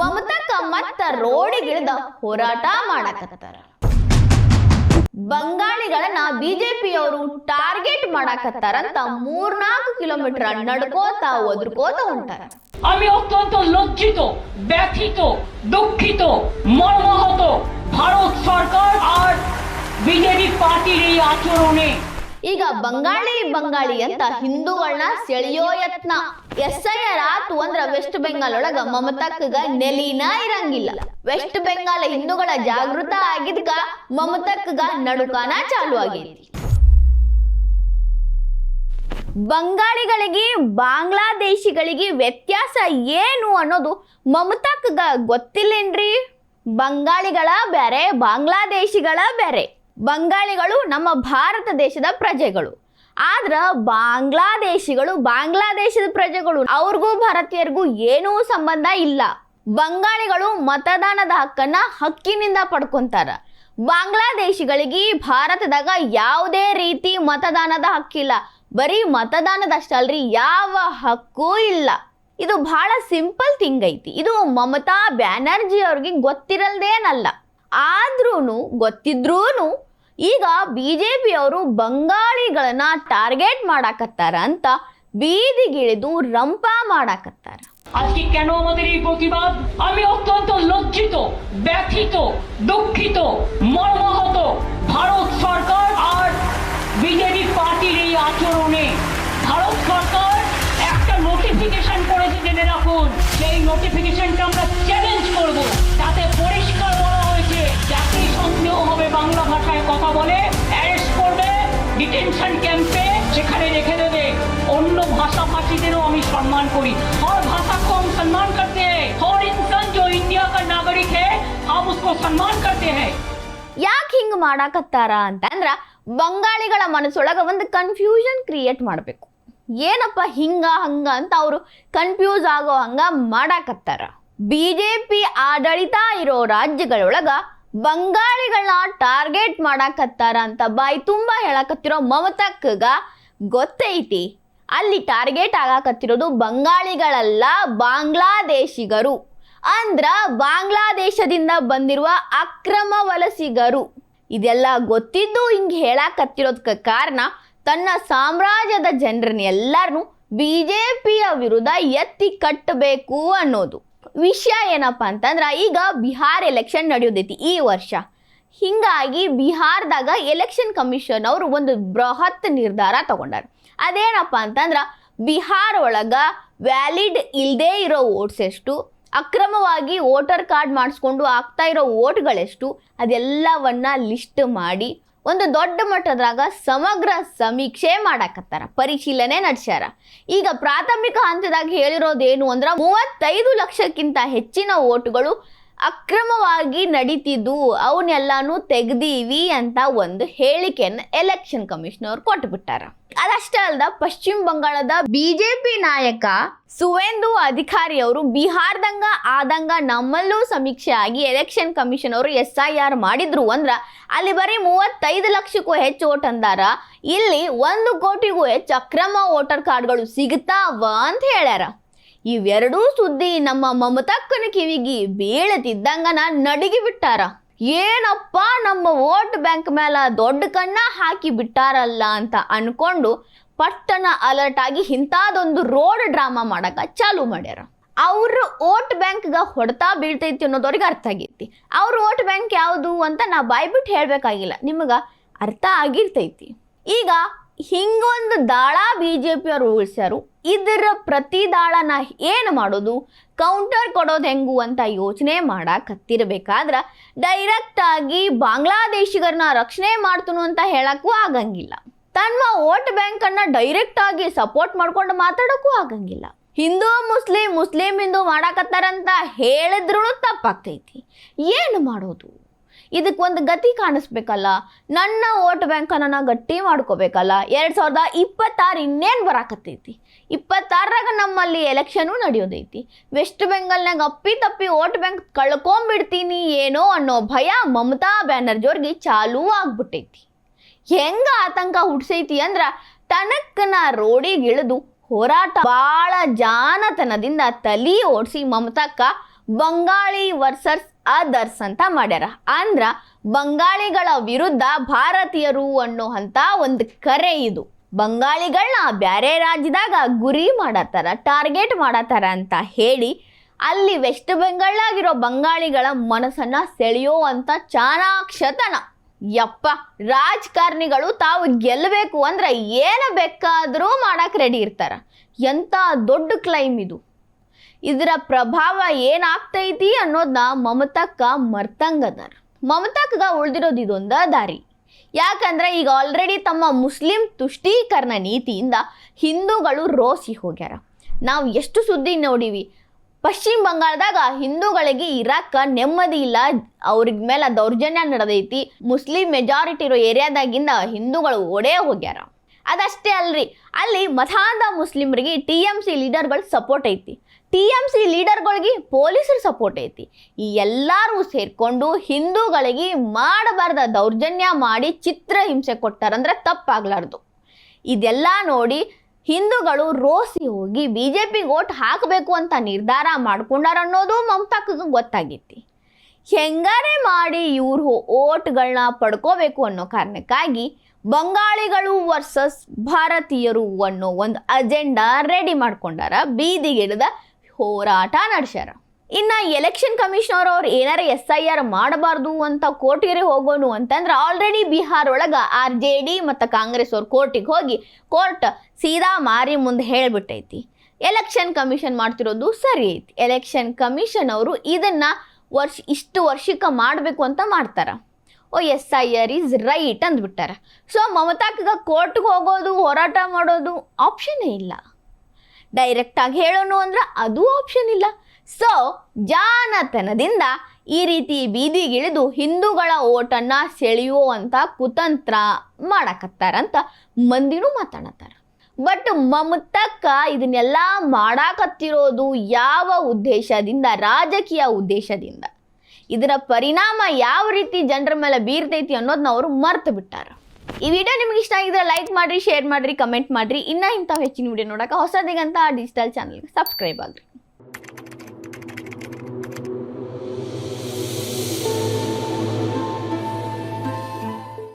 ಮಮತಕ್ಕ ಮತ್ತ ರೋಡಿಗಿಳಿದ ಹೋರಾಟ ಮಾಡಕತ್ತಾರ ಬಂಗಾಳಿಗಳನ್ನ ಬಿಜೆಪಿಯವರು ಟಾರ್ಗೆಟ್ ಮಾಡಾಕತ್ತಾರಂತ ಮೂರ್ನಾಲ್ಕು ಕಿಲೋಮೀಟರ್ ನಡ್ಕೋತ ಒದ್ರಕೋತ ಹೊಂಟಾರ আমি অত্যন্ত লজ্জিত ব্যথিত দুঃখিত মর্মাহত ভারত সরকার আর বিজেপি পার্টির এই আচরণে ಈಗ ಬಂಗಾಳಿ ಬಂಗಾಳಿ ಅಂತ ಹಿಂದೂಗಳನ್ನ ಸೆಳೆಯೋ ಯತ್ನ. ಎಸ್ ಐ ಆರ್ ಆತು ಅಂದ್ರ ವೆಸ್ಟ್ ಬೆಂಗಾಲ್ ಒಳಗ ಮಮತಕ್ಕಗ ನೆಲಿನ ಇರಂಗಿಲ್ಲ. ವೆಸ್ಟ್ ಬೆಂಗಾಲ್ ಹಿಂದೂಗಳ ಜಾಗೃತ ಆಗಿದ್ಕ ಮಮತಕ್ಕಗ ನಡುಕಾನ ಚಾಲು ಆಗೈತಿ. ಬಂಗಾಳಿಗಳಿಗೆ, ಬಾಂಗ್ಲಾದೇಶಿಗಳಿಗೆ ವ್ಯತ್ಯಾಸ ಏನು ಅನ್ನೋದು ಮಮತಕ್ಕಗ ಗೊತ್ತಿಲ್ಲೇನ್ರಿ? ಬಂಗಾಳಿಗಳ ಬೇರೆ ಬಾಂಗ್ಲಾದೇಶಿಗಳ ಬೇರೆ ಬಂಗಾಳಿಗಳು ನಮ್ಮ ಭಾರತ ದೇಶದ ಪ್ರಜೆಗಳು. ಆದ್ರ ಬಾಂಗ್ಲಾದೇಶಿಗಳು, ಬಾಂಗ್ಲಾದೇಶದ ಪ್ರಜೆಗಳು, ಅವ್ರಿಗೂ ಭಾರತೀಯರಿಗೂ ಏನೂ ಸಂಬಂಧ ಇಲ್ಲ. ಬಂಗಾಳಿಗಳು ಮತದಾನದ ಹಕ್ಕನ್ನ ಹಕ್ಕಿನಿಂದ ಪಡ್ಕೊಂತಾರ. ಬಾಂಗ್ಲಾದೇಶಿಗಳಿಗೆ ಭಾರತದಾಗ ಯಾವುದೇ ರೀತಿ ಮತದಾನದ ಹಕ್ಕಿಲ್ಲ. ಬರೀ ಮತದಾನದಷ್ಟಲ್ರಿ ಯಾವ ಹಕ್ಕೂ ಇಲ್ಲ. ಇದು ಬಹಳ ಸಿಂಪಲ್ ಥಿಂಗ್ ಐತಿ. ಇದು ಮಮತಾ ಬ್ಯಾನರ್ಜಿ ಅವ್ರಿಗೆ ಗೊತ್ತಿರಲ್ದೇನಲ್ಲ. ಆದ್ರೂನು ಗೊತ್ತಿದ್ರೂನು ಈಗ ಬಿ ಜೆ ಪಿಯವರು ಬಂಗಾಳಿಗಳನ್ನ ಟಾರ್ಗೆಟ್ ಮಾಡಾಕತ್ತಾರ ಅಂತ ಬೀದಿಗಿಳಿದು ರಂಪ ಮಾಡಾಕತ್ತಾರ আজকে কেন আমাদের এই প্রতিবাদ আমি অত্যন্ত লজ্জিত ব্যথিত দুঃখিত মর্মাহত ভারত সরকার আর বিজেপি পার্টির এই আচরণে ভারত সরকার একটা নোটিফিকেশন করেছে জেনে রাখুন সেই নোটিফিকেশনটা আমরা ডিটেনশন ক্যাম্পে যেখানে রেখে দেবে। অন্য ভাষা ভাষাভাষীদেরও আমি সম্মান করি। হর ভাষা কো সম্মান করতে হর ইনসান জো ইন্ডিয়া কা নাগরিক হে হাম উসকো সম্মান করতে হে ಯಾಕೆ ಹಿಂಗೆ ಮಾಡಾಕತ್ತಾರ ಅಂತಂದ್ರೆ ಬಂಗಾಳಿಗಳ ಮನಸ್ಸೊಳಗೆ ಒಂದು ಕನ್ಫ್ಯೂಷನ್ ಕ್ರಿಯೇಟ್ ಮಾಡಬೇಕು. ಏನಪ್ಪ ಹಿಂಗ, ಹಂಗ ಅಂತ ಅವರು ಕನ್ಫ್ಯೂಸ್ ಆಗೋ ಹಂಗ ಮಾಡಾಕತ್ತಾರ. ಬಿ ಜೆ ಪಿ ಆಡಳಿತ ಇರೋ ರಾಜ್ಯಗಳೊಳಗ ಬಂಗಾಳಿಗಳನ್ನ ಟಾರ್ಗೆಟ್ ಮಾಡಾಕತ್ತಾರ ಅಂತ ಬಾಯಿ ತುಂಬಾ ಹೇಳಕತ್ತಿರೋ ಮಮತಕ್ಕಗ ಗೊತ್ತೈತಿ. ಅಲ್ಲಿ ಟಾರ್ಗೆಟ್ ಆಗಾಕತ್ತಿರೋದು ಬಂಗಾಳಿಗಳಲ್ಲ ಬಾಂಗ್ಲಾದೇಶಿಗರು. ಅಂದ್ರ ಬಾಂಗ್ಲಾದೇಶದಿಂದ ಬಂದಿರುವ ಅಕ್ರಮ ವಲಸಿಗರು. ಇದೆಲ್ಲ ಗೊತ್ತಿದ್ದು ಹಿಂಗೆ ಹೇಳಾಕತ್ತಿರೋದಕ್ಕೆ ಕಾರಣ ತನ್ನ ಸಾಮ್ರಾಜ್ಯದ ಜನರನ್ನ ಎಲ್ಲರನ್ನು ಬಿ ಜೆ ಪಿಯ ವಿರುದ್ಧ ಎತ್ತಿ ಕಟ್ಟಬೇಕು ಅನ್ನೋದು. ವಿಷಯ ಏನಪ್ಪ ಅಂತಂದ್ರೆ ಈಗ ಬಿಹಾರ್ ಎಲೆಕ್ಷನ್ ನಡೆಯೋದೈತಿ ಈ ವರ್ಷ. ಹಿಂಗಾಗಿ ಬಿಹಾರದಾಗ ಎಲೆಕ್ಷನ್ ಕಮಿಷನ್ ಅವರು ಒಂದು ಬೃಹತ್ ನಿರ್ಧಾರ ತಗೊಂಡಾರ. ಅದೇನಪ್ಪ ಅಂತಂದ್ರೆ ಬಿಹಾರ ಒಳಗ ವ್ಯಾಲಿಡ್ ಇಲ್ಲದೇ ಇರೋ ವೋಟ್ಸ್ ಎಷ್ಟು, ಅಕ್ರಮವಾಗಿ ವೋಟರ್ ಕಾರ್ಡ್ ಮಾಡಿಸ್ಕೊಂಡು ಆಗ್ತಾ ಇರೋ ವೋಟ್ಗಳೆಷ್ಟು ಅದೆಲ್ಲವನ್ನ ಲಿಸ್ಟ್ ಮಾಡಿ ಒಂದು ದೊಡ್ಡ ಮಟ್ಟದಾಗ ಸಮಗ್ರ ಸಮೀಕ್ಷೆ ಮಾಡಾಕತ್ತಾರ, ಪರಿಶೀಲನೆ ನಡೆಸ್ಯಾರ. ಈಗ ಪ್ರಾಥಮಿಕ ಹಂತದಾಗ ಹೇಳಿರೋದೇನು ಅಂದ್ರೆ ಮೂವತ್ತೈದು ಲಕ್ಷಕ್ಕಿಂತ ಹೆಚ್ಚಿನ ವೋಟ್ಗಳು ಅಕ್ರಮವಾಗಿ ನಡೀತಿದ್ದು ಅವನ್ನೆಲ್ಲಾನು ತೆಗ್ದೀವಿ ಅಂತ ಒಂದು ಹೇಳಿಕೆಯನ್ನು ಎಲೆಕ್ಷನ್ ಕಮಿಷನರ್ ಕೊಟ್ಬಿಟ್ಟಾರ ಅದಷ್ಟೇ ಅಲ್ದ ಪಶ್ಚಿಮ ಬಂಗಾಳದ ಬಿಜೆಪಿ ನಾಯಕ ಸುವೇಂದು ಅಧಿಕಾರಿ ಅವರು ಬಿಹಾರದಂಗ ಆದಂಗ ನಮ್ಮಲ್ಲೂ ಸಮೀಕ್ಷೆ ಆಗಿ ಎಲೆಕ್ಷನ್ ಕಮಿಷನ್ ಅವರು ಎಸ್ ಐ ಆರ್ ಮಾಡಿದ್ರು ಅಂದ್ರ ಅಲ್ಲಿ ಬರೀ ಮೂವತ್ತೈದು ಲಕ್ಷಕ್ಕೂ ಹೆಚ್ಚು ಓಟ್ ಅಂದಾರ. ಇಲ್ಲಿ ಒಂದು ಕೋಟಿಗೂ ಹೆಚ್ಚು ಅಕ್ರಮ ವೋಟರ್ ಕಾರ್ಡ್ಗಳು ಸಿಗ್ತಾವ ಅಂತ ಹೇಳ್ಯಾರ. ಇವೆರಡೂ ಸುದ್ದಿ ನಮ್ಮ ಮಮತಕ್ಕನ ಕಿವಿಗಿ ಬೀಳತಿದ್ದಂಗ ನಾ ನಡಿಗಿ ಬಿಟ್ಟಾರ. ಏನಪ್ಪ ನಮ್ಮ ವೋಟ್ ಬ್ಯಾಂಕ್ ಮೇಲೆ ದೊಡ್ಡ ಕಣ್ಣ ಹಾಕಿ ಬಿಟ್ಟಾರಲ್ಲ ಅಂತ ಅನ್ಕೊಂಡು ಪಟ್ಟಣ ಅಲರ್ಟ್ ಆಗಿ ಇಂಥದೊಂದು ರೋಡ್ ಡ್ರಾಮಾ ಮಾಡಕ ಚಾಲು ಮಾಡ್ಯಾರ. ಅವ್ರ ವೋಟ್ ಬ್ಯಾಂಕ್ಗೆ ಹೊಡೆತ ಬೀಳ್ತೈತಿ ಅನ್ನೋದವ್ರಿಗೆ ಅರ್ಥ ಆಗೈತಿ. ಅವ್ರ ವೋಟ್ ಬ್ಯಾಂಕ್ ಯಾವುದು ಅಂತ ನಾ ಬಾಯ್ಬಿಟ್ಟು ಹೇಳ್ಬೇಕಾಗಿಲ್ಲ. ನಿಮಗೆ ಅರ್ಥ ಆಗಿರ್ತೈತಿ. ಈಗ ಹಿಂಗೊಂದು ದಾಳ ಬಿ ಜೆ ಪಿಯವರು ಉಳಿಸ್ಯಾರು. ಇದರ ಪ್ರತಿ ದಾಳನ ಏನು ಮಾಡೋದು? ಕೌಂಟರ್ ಕೊಡೋದು ಹೆಂಗು ಅಂತ ಯೋಚನೆ ಮಾಡಾಕತ್ತಿರ್ಬೇಕಾದ್ರೆ ಡೈರೆಕ್ಟಾಗಿ ಬಾಂಗ್ಲಾದೇಶಿಗರನ್ನ ರಕ್ಷಣೆ ಮಾಡ್ತನು ಅಂತ ಹೇಳಕ್ಕೂ ಆಗಂಗಿಲ್ಲ. ತನ್ನ ವೋಟ್ ಬ್ಯಾಂಕನ್ನು ಡೈರೆಕ್ಟಾಗಿ ಸಪೋರ್ಟ್ ಮಾಡ್ಕೊಂಡು ಮಾತಾಡೋಕ್ಕೂ ಆಗಂಗಿಲ್ಲ. ಹಿಂದೂ, ಮುಸ್ಲಿಂ ಮುಸ್ಲಿಂ ಹಿಂದೂ ಮಾಡಾಕತ್ತಾರಂತ ಹೇಳಿದ್ರೂ ತಪ್ಪಾಗ್ತೈತಿ. ಏನು ಮಾಡೋದು? ಇದಕ್ಕೆ ಒಂದು ಗತಿ ಕಾಣಿಸ್ಬೇಕಲ್ಲ. ನನ್ನ ವೋಟ್ ಬ್ಯಾಂಕನ್ನು ನಾ ಗಟ್ಟಿ ಮಾಡ್ಕೋಬೇಕಲ್ಲ. ಎರಡು ಸಾವಿರದ ಇಪ್ಪತ್ತಾರು ಇನ್ನೇನು ಬರಾಕತ್ತೈತಿ? ಇಪ್ಪತ್ತಾರಾಗ ನಮ್ಮಲ್ಲಿ ಎಲೆಕ್ಷನು ನಡೆಯೋದೈತಿ. ವೆಸ್ಟ್ ಬೆಂಗಾಲ್ನಾಗ ಅಪ್ಪಿ ತಪ್ಪಿ ವೋಟ್ ಬ್ಯಾಂಕ್ ಕಳ್ಕೊಂಬಿಡ್ತೀನಿ ಏನೋ ಅನ್ನೋ ಭಯ ಮಮತಾ ಬ್ಯಾನರ್ಜಿ ಅವ್ರಿಗೆ ಚಾಲೂ ಆಗ್ಬಿಟ್ಟೈತಿ. ಹೆಂಗೆ ಆತಂಕ ಹುಡ್ಸೈತಿ ಅಂದ್ರ ತನಕ್ಕನ ರೋಡಿಗಿಳಿದು ಹೋರಾಟ ಭಾಳ ಜಾನತನದಿಂದ ತಲಿ ಓಡಿಸಿ ಮಮತಾಕ್ಕ ಬಂಗಾಳಿ ವರ್ಸಸ್ ಅದರ್ಸ್ ಅಂತ ಮಾಡ್ಯಾರ. ಅಂದ್ರ ಬಂಗಾಳಿಗಳ ವಿರುದ್ಧ ಭಾರತೀಯರು ಅನ್ನೋ ಒಂದು ಕರೆ ಇದು. ಬಂಗಾಳಿಗಳನ್ನ ಬ್ಯಾರೆ ರಾಜ್ಯದಾಗ ಗುರಿ ಮಾಡತ್ತಾರ, ಟಾರ್ಗೆಟ್ ಮಾಡತ್ತಾರ ಅಂತ ಹೇಳಿ ಅಲ್ಲಿ ವೆಸ್ಟ್ ಬೆಂಗಾಲ್ನಾಗಿರೋ ಬಂಗಾಳಿಗಳ ಮನಸ್ಸನ್ನ ಸೆಳೆಯೋ ಅಂತ ಚಾಣಾಕ್ಷತನ. ಯಪ್ಪ, ರಾಜಕಾರಣಿಗಳು ತಾವು ಗೆಲ್ಲಬೇಕು ಅಂದ್ರೆ ಏನು ಬೇಕಾದರೂ ಮಾಡಕ್ಕೆ ರೆಡಿ ಇರ್ತಾರ. ಎಂಥ ದೊಡ್ಡ ಕ್ಲೈಮ್ ಇದು. ಇದರ ಪ್ರಭಾವ ಏನಾಗ್ತೈತಿ ಅನ್ನೋದನ್ನ ಮಮತಾಕ್ಕ ಮರ್ತಂಗದಾರ. ಮಮತಕ್ಕ ಉಳ್ದಿರೋದು ಇದೊಂದ ದಾರಿ. ಯಾಕಂದ್ರೆ ಈಗ ಆಲ್ರೆಡಿ ತಮ್ಮ ಮುಸ್ಲಿಂ ತುಷ್ಟೀಕರಣ ನೀತಿಯಿಂದ ಹಿಂದೂಗಳು ರೋಸಿ ಹೋಗ್ಯಾರ. ನಾವು ಎಷ್ಟು ಸುದ್ದಿ ನೋಡಿವಿ. ಪಶ್ಚಿಮ ಬಂಗಾಳದಾಗ ಹಿಂದೂಗಳಿಗೆ ಇರಾಕ ನೆಮ್ಮದಿ ಇಲ್ಲ. ಅವ್ರಿಗೆ ಮೇಲೆ ದೌರ್ಜನ್ಯ ನಡೆದೈತಿ. ಮುಸ್ಲಿಂ ಮೆಜಾರಿಟಿ ಇರೋ ಏರಿಯಾದಾಗಿಂದ ಹಿಂದೂಗಳು ಓಡೇ ಹೋಗ್ಯಾರ. ಅದಷ್ಟೇ ಅಲ್ರಿ. ಅಲ್ಲಿ ಮತಾಂಧ ಮುಸ್ಲಿಮರಿಗೆ ಟಿ ಎಂ ಸಿ ಲೀಡರ್ಗಳ ಸಪೋರ್ಟ್ ಐತಿ. ಟಿ ಎಂ ಸಿ ಲೀಡರ್ಗಳಿಗೆ ಪೊಲೀಸರ ಸಪೋರ್ಟ್ ಐತಿ. ಈ ಎಲ್ಲರೂ ಸೇರಿಕೊಂಡು ಹಿಂದೂಗಳಿಗೆ ಮಾಡಬಾರ್ದ ದೌರ್ಜನ್ಯ ಮಾಡಿ ಚಿತ್ರ ಹಿಂಸೆ ಕೊಟ್ಟಾರಂದ್ರೆ ತಪ್ಪಾಗ್ಲಾರ್ದು. ಇದೆಲ್ಲ ನೋಡಿ ಹಿಂದೂಗಳು ರೋಸಿ ಹೋಗಿ ಬಿ ಜೆ ಪಿಗೆ ಓಟ್ ಹಾಕಬೇಕು ಅಂತ ನಿರ್ಧಾರ ಮಾಡ್ಕೊಂಡಾರ ಅನ್ನೋದು ಮಮತಾಕ್ಕೆ ಗೊತ್ತಾಗಿತ್ತು ಹೆಂಗಾರೆ ಮಾಡಿ ಇವ್ರು ಓಟ್ಗಳನ್ನ ಪಡ್ಕೋಬೇಕು ಅನ್ನೋ ಕಾರಣಕ್ಕಾಗಿ ಬಂಗಾಳಿಗಳು ವರ್ಸಸ್ ಭಾರತೀಯರು ಅನ್ನೋ ಒಂದು ಅಜೆಂಡಾ ರೆಡಿ ಮಾಡ್ಕೊಂಡಾರ ಬೀದಿಗಿಡದ ಹೋರಾಟ ನಡೆಸ್ಯಾರ. ಇನ್ನ ಎಲೆಕ್ಷನ್ ಕಮಿಷನರ್ ಅವ್ರು ಏನಾರ ಎಸ್ ಐ ಆರ್ ಮಾಡಬಾರ್ದು ಅಂತ ಕೋರ್ಟಿಗೆ ಹೋಗೋನು ಅಂತಂದ್ರೆ ಆಲ್ರೆಡಿ ಬಿಹಾರ್ ಒಳಗ ಆರ್ ಜೆ ಡಿ ಮತ್ತು ಕಾಂಗ್ರೆಸ್ ಅವ್ರ ಕೋರ್ಟಿಗೆ ಹೋಗಿ ಕೋರ್ಟ್ ಸೀದಾ ಮಾರಿ ಮುಂದೆ ಹೇಳ್ಬಿಟ್ಟೈತಿ. ಎಲೆಕ್ಷನ್ ಕಮಿಷನ್ ಮಾಡ್ತಿರೋದು ಸರಿ ಐತಿ. ಎಲೆಕ್ಷನ್ ಕಮಿಷನ್ ಅವರು ಇದನ್ನ ವರ್ಷ, ಇಷ್ಟು ವರ್ಷಕ್ಕೆ ಮಾಡಬೇಕು ಅಂತ ಮಾಡ್ತಾರ. ಓ, S I, R is right ಅಂದ್ಬಿಟ್ಟಾರೆ. So ಮಮತಾಕ ಕೋರ್ಟ್ಗೆ ಹೋಗೋದು, ಹೋರಾಟ ಮಾಡೋದು ಆಪ್ಷನ್ನೇ ಇಲ್ಲ. ಡೈರೆಕ್ಟಾಗಿ ಹೇಳೋನು ಅಂದ್ರೆ ಅದು ಆಪ್ಷನ್ ಇಲ್ಲ. ಸೊ ಜಾನತನದಿಂದ ಈ ರೀತಿ ಬೀದಿಗಿಳಿದು ಹಿಂದೂಗಳ ಓಟನ್ನು ಸೆಳೆಯುವಂಥ ಕುತಂತ್ರ ಮಾಡಕತ್ತಾರಂತ ಮಂದಿನೂ ಮಾತಾಡತ್ತಾರ. ಬಟ್ ಮಮತಕ್ಕ ಇದನ್ನೆಲ್ಲ ಮಾಡಾಕತ್ತಿರೋದು ಯಾವ ಉದ್ದೇಶದಿಂದ, ರಾಜಕೀಯ ಉದ್ದೇಶದಿಂದ? ಇದರ ಪರಿಣಾಮ ಯಾವ ರೀತಿ ಜನರ ಮೇಲೆ ಬೀರ್ತೈತಿ ಅನ್ನೋದನ್ನ ಅವರು ಮರ್ತು ಬಿಟ್ಟಾರ. ಈ ವಿಡಿಯೋ ನಿಮ್ಗೆ ಇಷ್ಟ ಆಗಿದ್ರೆ ಲೈಕ್ ಮಾಡಿರಿ ಶೇರ್ ಮಾಡಿರಿ ಕಮೆಂಟ್ ಮಾಡಿರಿ. ಇನ್ನ ಇಂಥ ಹೆಚ್ಚಿನ ವಿಡಿಯೋ ನೋಡಕ್ಕೆ ಹೊಸದಿಗಂತ ಡಿಜಿಟಲ್ ಚಾನಲ್ಗೆ ಸಬ್ಸ್ಕ್ರೈಬ್ ಆಗ್ರಿ.